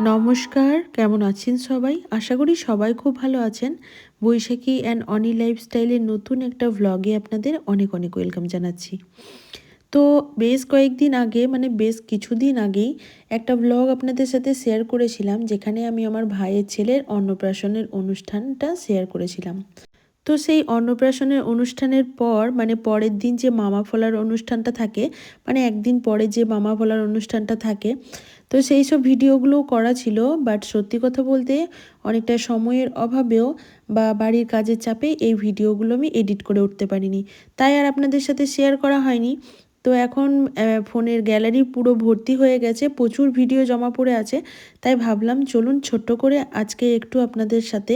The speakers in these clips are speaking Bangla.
নমস্কার, কেমন আছেন সবাই? আশা করি সবাই খুব ভালো আছেন। বৈশাখী অ্যান্ড অনি লাইফস্টাইলের নতুন একটা ভ্লগে আপনাদের অনেক অনেক ওয়েলকাম জানাচ্ছি। তো বেশ কয়েকদিন আগে মানে বেশ কিছুদিন আগেই একটা ভ্লগ আপনাদের সাথে শেয়ার করেছিলাম, যেখানে আমি আমার ভাইয়ের ছেলের অন্নপ্রাশনের অনুষ্ঠানটা শেয়ার করেছিলাম। তো সেই অন্নপ্রাশনের অনুষ্ঠানের পর মানে পরের দিন যে মামা ফলার অনুষ্ঠানটা থাকে মানে একদিন পরে যে মামা ফলার অনুষ্ঠানটা থাকে তো সেই সব ভিডিওগুলো করা ছিল বাট সত্যি কথা বলতে অনেকটা সময়ের অভাবেও বা বাড়ির কাজের চাপে এই ভিডিওগুলো আমি এডিট করে উঠতে পারিনি। তাই আর আপনাদের সাথে শেয়ার করা হয়নি। তো এখন ফোনের গ্যালারি পুরো ভর্তি হয়ে গেছে প্রচুর ভিডিও জমা পড়ে আছে তাই ভাবলাম চলুন ছোট্ট করে আজকে একটু আপনাদের সাথে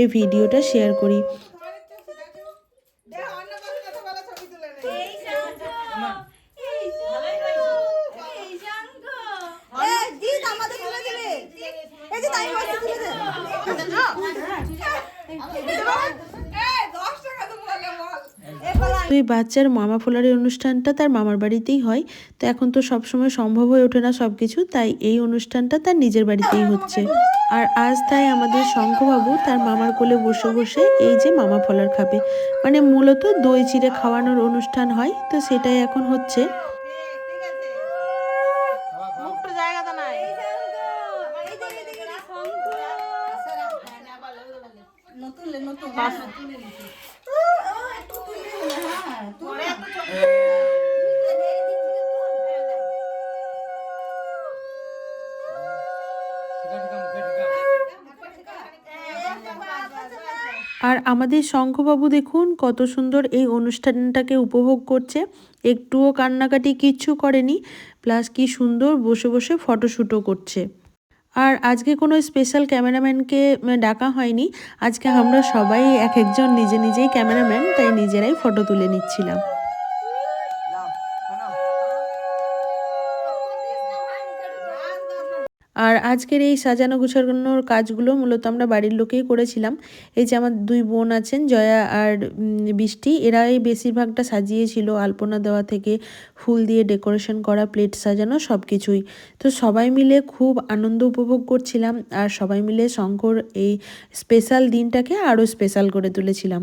এই ভিডিওটা শেয়ার করি। এই জিৎ আমাদের তুলে দিবে এই যে তাই মাসি তুলে দে এই 10 টাকা তো বলে বল এ বলা তো এই বাচ্চার মামা ফোলারের অনুষ্ঠানটা তার মামার বাড়িতেই হয়। তো এখন তো সবসময় সম্ভব হয়ে ওঠে না সব কিছু তাই এই অনুষ্ঠানটা তার নিজের বাড়িতেই হচ্ছে। আর আজ তাই আমাদের শঙ্খবাবু তার মামার কোলে বসে বসে এই যে মামা ফলার খাবে। মানে মূলত দই চিড়ে খাওয়ানোর অনুষ্ঠান হয় তো সেটাই এখন হচ্ছে। নতুন আর আমাদের শঙ্খবাবু দেখুন কত সুন্দর এই অনুষ্ঠানটাকে উপভোগ করছে। একটুও কান্নাকাটি কিচ্ছু করেনি প্লাস কি সুন্দর বসে বসে ফটোশ্যুটও করছে। আর আজকে কোনো স্পেশাল ক্যামেরাম্যানকে ডাকা হয়নি। আজকে আমরা সবাই এক একজন নিজে নিজেই ক্যামেরাম্যান তাই নিজেরাই ফটো তুলে নিচ্ছিলাম। আর আজকের এই সাজানো গুছানোর কাজগুলো মূলত আমরা বাড়ির লোকেই করেছিলাম। এই যে আমার দুই বোন আছেন, জয়া আর বৃষ্টি, এরাই বেশিরভাগটা সাজিয়েছিল আলপনা দেওয়া থেকে ফুল দিয়ে ডেকোরেশন করা, প্লেট সাজানো সব কিছুই তো সবাই মিলে খুব আনন্দ উপভোগ করছিলাম আর সবাই মিলে শঙ্কর এই স্পেশাল দিনটাকে আরও স্পেশাল করে তুলেছিলাম।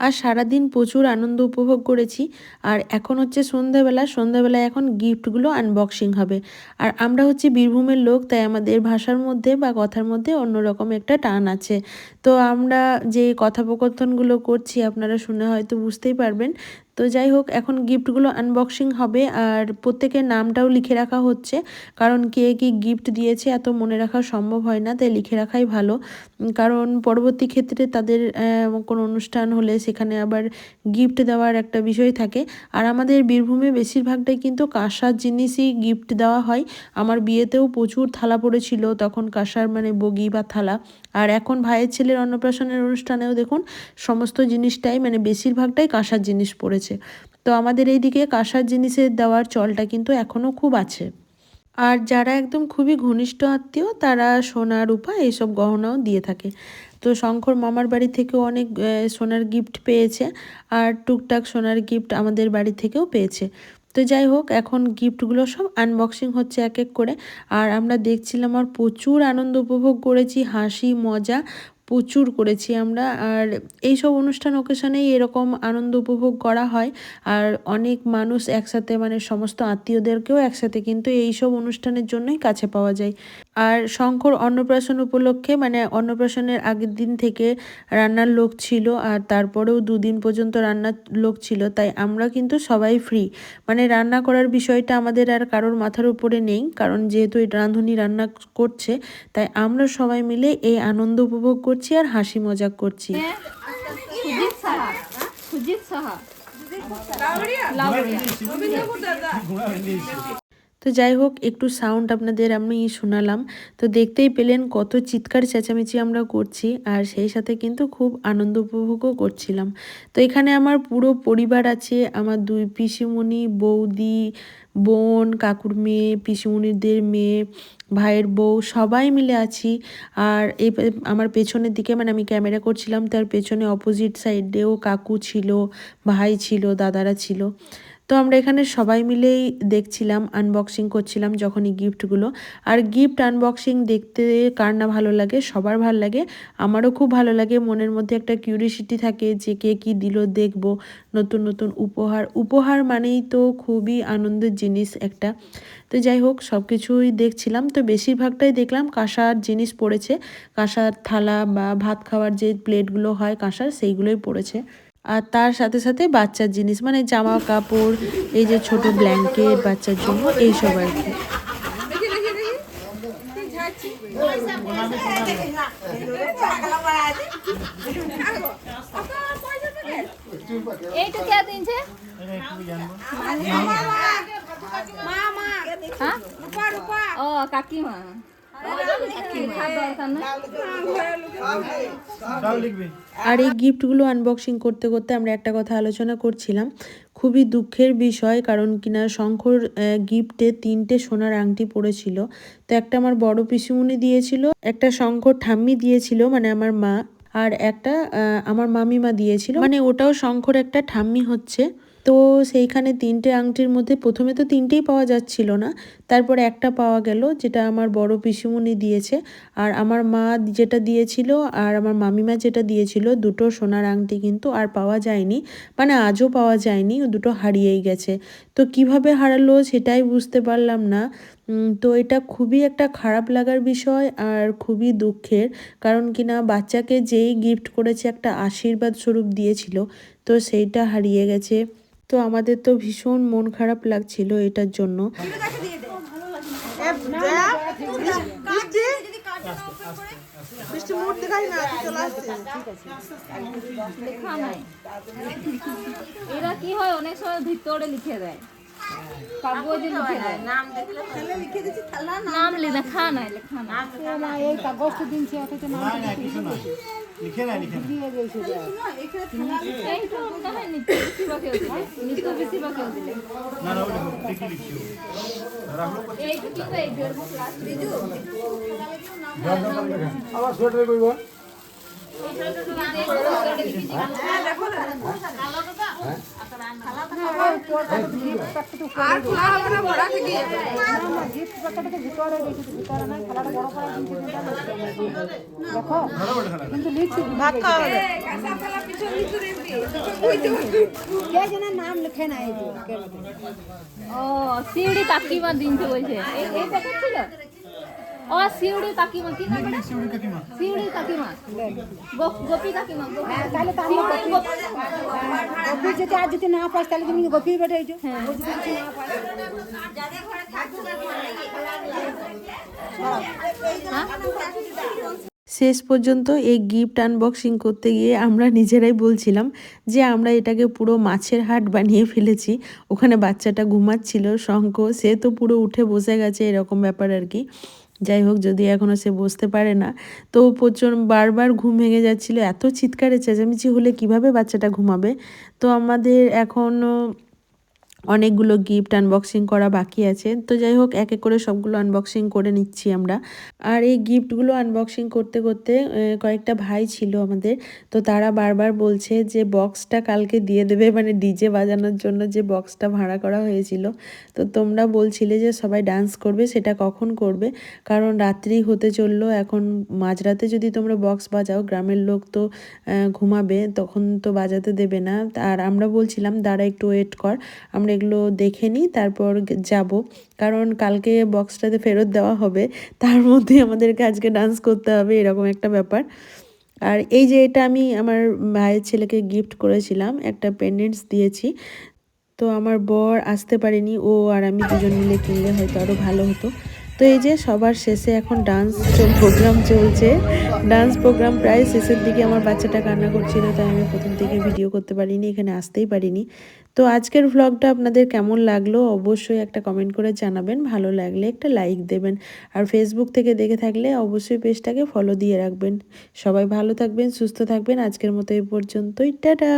আর সারাদিন প্রচুর আনন্দ উপভোগ করেছি। আর এখন হচ্ছে সন্ধ্যাবেলা, সন্ধ্যাবেলায় এখন গিফটগুলো আনবক্সিং হবে। আর আমরা হচ্ছে বীরভূমের লোক, তাই আমাদের ভাষার মধ্যে বা কথার মধ্যে অন্যরকম একটা টান আছে। তো আমরা যে কথোপকথনগুলো করছি, আপনারা শুনে হয়তো বুঝতেই পারবেন। তো যাই হোক, এখন গিফটগুলো আনবক্সিং হবে আর প্রত্যেকের নামটাও লিখে রাখা হচ্ছে। কারণ কে কি গিফট দিয়েছে এত মনে রাখা সম্ভব হয় না, তাই লিখে রাখাই ভালো। কারণ পরবর্তী ক্ষেত্রে তাদের কোনো অনুষ্ঠান হলে সেখানে আবার গিফট দেওয়ার একটা বিষয় থাকে। আর আমাদের বীরভূমে বেশিরভাগটাই কিন্তু কাঁসার জিনিসই গিফট দেওয়া হয়। আমার বিয়েতেও প্রচুর থালা পড়েছিল, তখন কাঁসার মানে বগি বা থালা। আর এখন ভাইয়ের ছেলের অন্নপ্রাশনের অনুষ্ঠানেও দেখুন, সমস্ত জিনিসটাই মানে বেশিরভাগটাই কাঁসার জিনিস পড়েছে। তো আমাদের এইদিকে কাঁসার জিনিসের দেওয়ার চলটা কিন্তু এখনও খুব আছে। আর যারা একদম খুবই ঘনিষ্ঠ আত্মীয়, তারা সোনা, রূপা এইসব গহনাও দিয়ে থাকে। তো শঙ্কর মামার বাড়ি থেকেও অনেক সোনার গিফট পেয়েছে আর টুকটাক সোনার গিফট আমাদের বাড়ি থেকেও পেয়েছে। তো যাই হোক, এখন গিফটগুলো সব আনবক্সিং হচ্ছে এক এক করে। আর আমরা দেখছিলাম আর প্রচুর আনন্দ উপভোগ করেছি, হাসি, মজা প্রচুর করেছি আমরা। আর এই সব অনুষ্ঠান ওকেশানেই এরকম আনন্দ উপভোগ করা হয়। আর অনেক মানুষ একসাথে মানে সমস্ত আত্মীয়দেরকেও একসাথে কিন্তু এই সব অনুষ্ঠানের জন্যই কাছে পাওয়া যায়। আর শঙ্কর অন্নপ্রাশন উপলক্ষে মানে অন্নপ্রাশনের আগের দিন থেকে রান্নার লোক ছিল আর তারপরেও দুদিন পর্যন্ত রান্নার লোক ছিল তাই আমরা কিন্তু সবাই ফ্রি মানে রান্না করার বিষয়টা আমাদের আর কারোর মাথার উপরে নেই কারণ যেহেতু এই রাঁধুনি রান্না করছে তাই আমরা সবাই মিলে এই আনন্দ উপভোগ করছি আর হাসি মজাক করছি। সুজিত সাহা লাউড়িয়া তো যাই হোক, একটু সাউন্ড আপনাদের আমি শোনালাম। তো দেখতেই পেলেন কত চিৎকার চেঁচামেচি আমরা করছি আর সেই সাথে কিন্তু খুব আনন্দ উপভোগও করছিলাম। তো এখানে আমার পুরো পরিবার আছে, আমার দুই পিসিমণি, বৌদি, বোন, কাকুর মেয়ে, পিসিমণিদের মেয়ে, ভাইয়ের বউ, সবাই মিলে আছি। আর এই আমার পেছনের দিকে মানে আমি ক্যামেরা করছিলাম, তার পেছনে অপোজিট সাইডেও কাকু ছিল, ভাই ছিল, দাদারা ছিল। তো আমরা এখানে সবাই মিলেই দেখছিলাম আনবক্সিং করছিলাম যখনই গিফটগুলো আর গিফট আনবক্সিং দেখতে কার না ভালো লাগে? সবার ভালো লাগে, আমারও খুব ভালো লাগে। মনের মধ্যে একটা কিউরিসিটি থাকে যে কে কী দিল দেখব, নতুন নতুন উপহার। উপহার মানেই তো খুবই আনন্দের জিনিস একটা। তো যাই হোক সব কিছুই দেখছিলাম। তো বেশিরভাগটাই দেখলাম কাঁসার জিনিস পড়েছে। কাঁসার থালা বা ভাত খাওয়ার যে প্লেটগুলো হয় কাঁসার, সেইগুলোই পড়েছে। আর তার সাথে সাথে বাচ্চার জিনিস মানে জামা কাপড় এই যে ছোট ব্ল্যাঙ্কেট বাচ্চার জন্য এইসব আর কি। এইটা কে দিনছে হ্যাঁ? ও কাকিমা। আর এই গিফটগুলো আনবক্সিং করতে করতে আমরা একটা কথা আলোচনা করছিলাম। খুবই দুঃখের বিষয়, কারণ কিনা শঙ্কর গিফটে তিনটে সোনার আংটি পড়েছিল। তো একটা আমার বড় পিসিমণি দিয়েছিল, একটা শঙ্কর ঠাম্মি দিয়েছিল মানে আমার মা, আর একটা আমার মামিমা দিয়েছিল। মানে ওটাও শঙ্কর একটা ঠাম্মি হচ্ছে। তো সেইখানে তিনটে আংটির মধ্যে প্রথমে তো তিনটেই পাওয়া যাচ্ছিল না, তারপরে একটা পাওয়া গেল যেটা আমার বড় পিসিমণি দিয়েছে। আর আমার মা যেটা দিয়েছিল আর আমার মামিমা যেটা দিয়েছিল দুটো সোনার আংটি কিন্তু আর পাওয়া যায়নি মানে আজও পাওয়া যায়নি দুটো হারিয়েই গেছে। তো কীভাবে হারালো সেটাই বুঝতে পারলাম না। তো এটা খুবই একটা খারাপ লাগার বিষয় আর খুবই দুঃখের, কারণ কি না বাচ্চাকে যেই গিফট করেছে একটা আশীর্বাদ স্বরূপ দিয়েছিল, তো সেইটা হারিয়ে গেছে। তো আমাদের তো ভীষণ মন খারাপ লাগছিল এটার জন্য। বৃষ্টি মুড দেখাই না চলে আসছে লেখা নাই এরা কি হয় অনেক সময় ভিতরে লিখে দেয়। লিখে নাম দেখলে তাহলে লিখে নাম লে- লেখা নাই লেখা নাই। না এই কাগজটা দিনছে অথচ নাম কিছু না লিখে না লিখে দিয়ে গেছে এই তো হয় নিত্য বেশিরভাগ কেউ দিলে। নিত্য বেশিরভাগ কেউ দিলে। না না ওটা দেখি লিখছি। এইটা কিন্তু এই দেড় মাস last বিজু আবার সোয়েটার কইব আর খোলা হবে না ভরা থেকে যাবে। না না গিফট প্যাকেটটা ভিতরে গেছে ভিতরে নাই খেলাটা বড় করে কিন্তু দেখো কিন্তু লিখছি ভাত খাওয়া হবে। কাঁচা থালা পিছন ভিতরে কে জানে নাম লিখে নাই। ও শিউড়ি কাকিমা দিনছে বলছে। এই- এই প্যাকেট ছিল? ও শিউড়ি কাকিমা কি নাম এটা শিউরি কাকিমা। শিউড়ি কাকিমা। গোপী কাকিমা। হ্যাঁ, তাহলে তো গোপী। যদি আজ যদি না পাস তাহলে তুমি হ্যাঁ। শেষ পর্যন্ত এই গিফট আনবক্সিং করতে গিয়ে আমরা নিজেরাই বলছিলাম যে আমরা এটাকে পুরো মাছের হাট বানিয়ে ফেলেছি। ওখানে বাচ্চাটা ঘুমাচ্ছিল শঙ্খ সে তো পুরো উঠে বসে গেছে এরকম ব্যাপার আর কি। যাই হোক, যদি এখনও সে বসতে পারে না, তো প্রচুর বারবার ঘুম ভেঙে যাচ্ছিল। এত চিৎকারে চেঁচামেচি হলে কীভাবে বাচ্চাটা ঘুমাবে? তো আমাদের এখনও অনেকগুলো গিফট আনবক্সিং করা বাকি আছে। তো যাই হোক, এক এক করে সবগুলো আনবক্সিং করে নিচ্ছি আমরা। আর এই গিফটগুলো আনবক্সিং করতে করতে কয়েকটা ভাই ছিল আমাদের। তো তারা বারবার বলছে যে বক্সটা কালকে দিয়ে দেবে। মানে ডিজে বাজানোর জন্য যে বক্সটা ভাড়া করা হয়েছিল। তো তোমরা বলছিলে যে, সবাই ডান্স করবে, সেটা কখন করবে? কারণ রাত্রি হতে চলল, এখন মাঝরাতে যদি তোমরা বক্স বাজাও, গ্রামের লোক তো ঘুমাবে, তখন তো বাজাতে দেবে না। আর আমরা বলছিলাম, দাঁড়া, একটু ওয়েট কর। আমরা এগুলো দেখে নিই, তারপর যাব। কারণ কালকে বক্সটাতে ফেরত দেওয়া হবে, তার মধ্যে আমাদেরকে আজকে ডান্স করতে হবে, এরকম একটা ব্যাপার। আর এই যে এটা আমি আমার ভাইয়ের ছেলেকে গিফট করেছিলাম, একটা পেন্ডেন্টস দিয়েছি। তো আমার বর আসতে পারেনি, ও আর আমি দুজন মিলে কিনলে হয়তো আরও ভালো হতো। তো এই যে সবার শেষে এখন ডান্স প্রোগ্রাম চলছে। ডান্স প্রোগ্রাম প্রায় শেষের দিকে আমার বাচ্চাটা কান্না করছিল, তাই আমি প্রথম থেকে ভিডিও করতে পারিনি, এখানে আসতেই পারিনি। তো আজকের ভ্লগটা আপনাদের কেমন লাগল অবশ্যই একটা কমেন্ট করে জানাবেন, ভালো লাগলে একটা লাইক দেবেন। আর ফেসবুক থেকে দেখে থাকলে অবশ্যই পেজটাকে ফলো দিয়ে রাখবেন। সবাই ভালো থাকবেন, সুস্থ থাকবেন, আজকের মতো এই পর্যন্তই, টাটা!